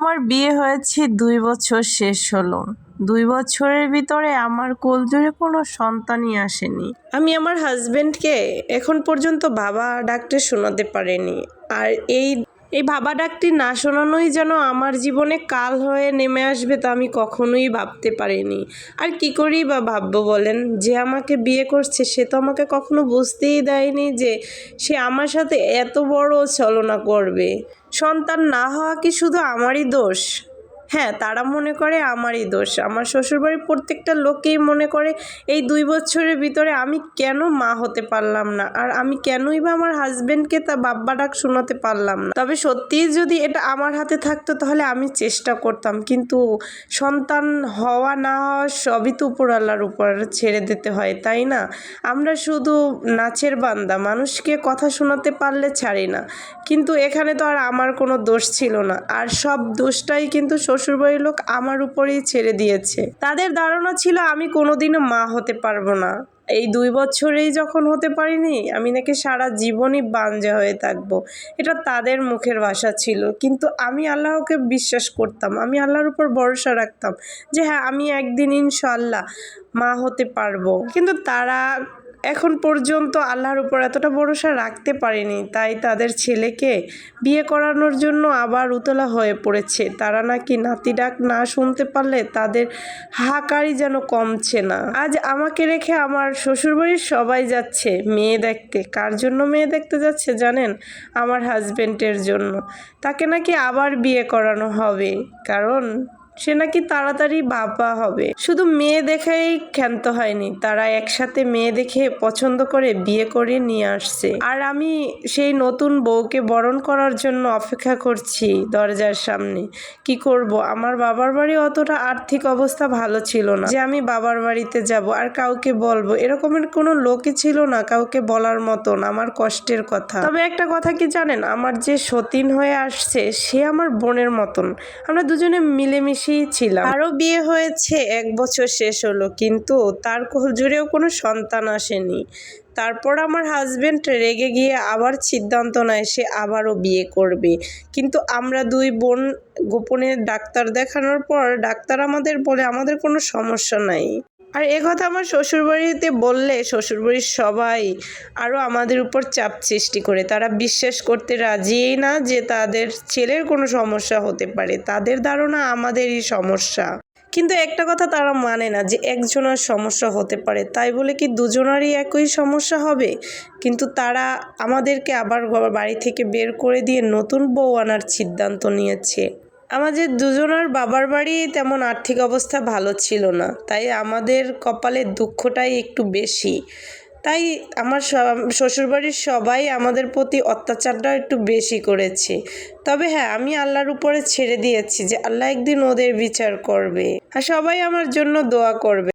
আমার বিয়ে হয়েছে দুই বছর শেষ হলো। দুই বছরের ভিতরে আমার কোলজুড়ে কোনো সন্তানই আসেনি। আমি আমার হাজবেন্ডকে এখন পর্যন্ত বাবা ডাকতে শোনাতে পারিনি। আর এই এই ভাবা ডাকটি না শোনানোই যেন আমার জীবনে কাল হয়ে নেমে আসবে তা আমি কখনোই ভাবতে পারিনি। আর কি করেই বা ভাববো বলেন? যে আমাকে বিয়ে করছে, সে তো আমাকে কখনো বুঝতেই দেয়নি যে সে আমার সাথে এত বড় ছলনা করবে। সন্তান না হওয়া কি শুধু আমারই দোষ? হ্যাঁ তারা মনে করে আমারই দোষ। আমার শ্বশুরবাড়ির প্রত্যেকটা লোকেই মনে করে, এই দুই বছরের ভিতরে আমি কেন মা হতে পারলাম না? আর আমি কেনই বা আমার হাজব্যান্ডকে তা বাব্বা ডাক শোনাতে পারলাম না? তবে সত্যিই যদি এটা আমার হাতে থাকতো, তাহলে আমি চেষ্টা করতাম। কিন্তু সন্তান হওয়া না হওয়া সবই তো উপর আল্লাহর উপর ছেড়ে দিতে হয়, তাই না? আমরা শুধু নাচের বান্দা, মানুষকে কথা শোনাতে পারলে ছাড়ি না। কিন্তু এখানে তো আর আমার কোনো দোষ ছিল না। আর সব দোষটাই কিন্তু শ্বশুরবাড়ির লোক আমার উপরেই ছেড়ে দিয়েছে। তাদের ধারণা ছিল আমি কোনোদিনও মা হতে পারব না। এই দুই বছরেই যখন হতে পারিনি, আমি নাকি সারা জীবনই বাঞ্জা হয়ে থাকব। এটা তাদের মুখের ভাষা ছিল। কিন্তু আমি আল্লাহকে বিশ্বাস করতাম, আমি আল্লাহর উপর ভরসা রাখতাম যে হ্যাঁ আমি একদিন ইনশাল্লাহ মা হতে পারব। কিন্তু তারা এখন পর্যন্ত আল্লাহর উপর এতটা ভরসা রাখতে পারেনি, তাই তাদের ছেলেকে বিয়ে করানোর জন্য আবার উতলা হয়ে পড়েছে। তারা নাকি নাতি ডাক না শুনতে পারলে তাদের হাহাকারই যেন কমছে না। আজ আমাকে রেখে আমার শ্বশুরবাড়ির সবাই যাচ্ছে, মেয়ে দেখতে। কার জন্য মেয়ে দেখতে যাচ্ছে জানেন? আমার হাজবেন্ডের জন্য। তাকে নাকি আবার বিয়ে করানো হবে। কারণ সে নাকি তাড়াতাড়ি বাবা হবে। শুধু মেয়ে দেখেই ক্ষান্ত হয়নি, তারা একসাথে মেয়ে দেখে পছন্দ করে বিয়ে করে নিয়ে আসছে। আর আমি সেই নতুন বউকে বরণ করার জন্য অপেক্ষা করছি দরজার সামনে। কি করব? আমার বাবার বাড়ি অতটা আর্থিক অবস্থা ভালো ছিল না যে আমি বাবার বাড়িতে যাব। আর কাউকে বলব, এরকমের কোনো লোকই ছিল না কাউকে বলার মতন, আমার কষ্টের কথা। তবে একটা কথা কি জানেন? আমার যে সতীন হয়ে আসছে, সে আমার বোনের মতন। আমরা দুজনে মিলেমিশেই ছিলাম। আরও বিয়ে হয়েছে, এক বছর শেষ হলো, কিন্তু তার জুড়েও কোনো সন্তান আসেনি। তারপর আমার হাজব্যান্ড রেগে গিয়ে আবার সিদ্ধান্ত নেয় সে আবারও বিয়ে করবে। কিন্তু আমরা দুই বোন গোপনে ডাক্তার দেখানোর পর, ডাক্তার আমাদের বলে, আমাদের কোনো সমস্যা নাই। আর এ কথা আমার শ্বশুরবাড়িতে বললে শ্বশুরবাড়ির সবাই আরও আমাদের উপর চাপ সৃষ্টি করে। তারা বিশ্বাস করতে রাজিই না যে তাদের ছেলের কোনো সমস্যা হতে পারে। তাদের ধারণা আমাদেরই সমস্যা। কিন্তু একটা কথা তারা মানে না যে একজনের সমস্যা হতে পারে। তাই বলে কি দুজনারই একই সমস্যা হবে? কিন্তু তারা আমাদেরকে আবার বাড়ি থেকে বের করে দিয়ে নতুন বউ আনার সিদ্ধান্ত নিয়েছে। আমাদের দুজনের বাবার বাড়ি তেমন আর্থিক অবস্থা ভালো ছিল না। তাই আমাদের কপালে দুঃখটাই একটু বেশি। তাই আমার শ্বশুরবাড়ির সবাই আমাদের প্রতি অত্যাচারটা একটু বেশি করেছে। তবে হ্যাঁ আমি আল্লাহর উপরে ছেড়ে দিয়েছি যে আল্লাহ একদিন ওদের বিচার করবে। আর সবাই আমার জন্য দোয়া করবে।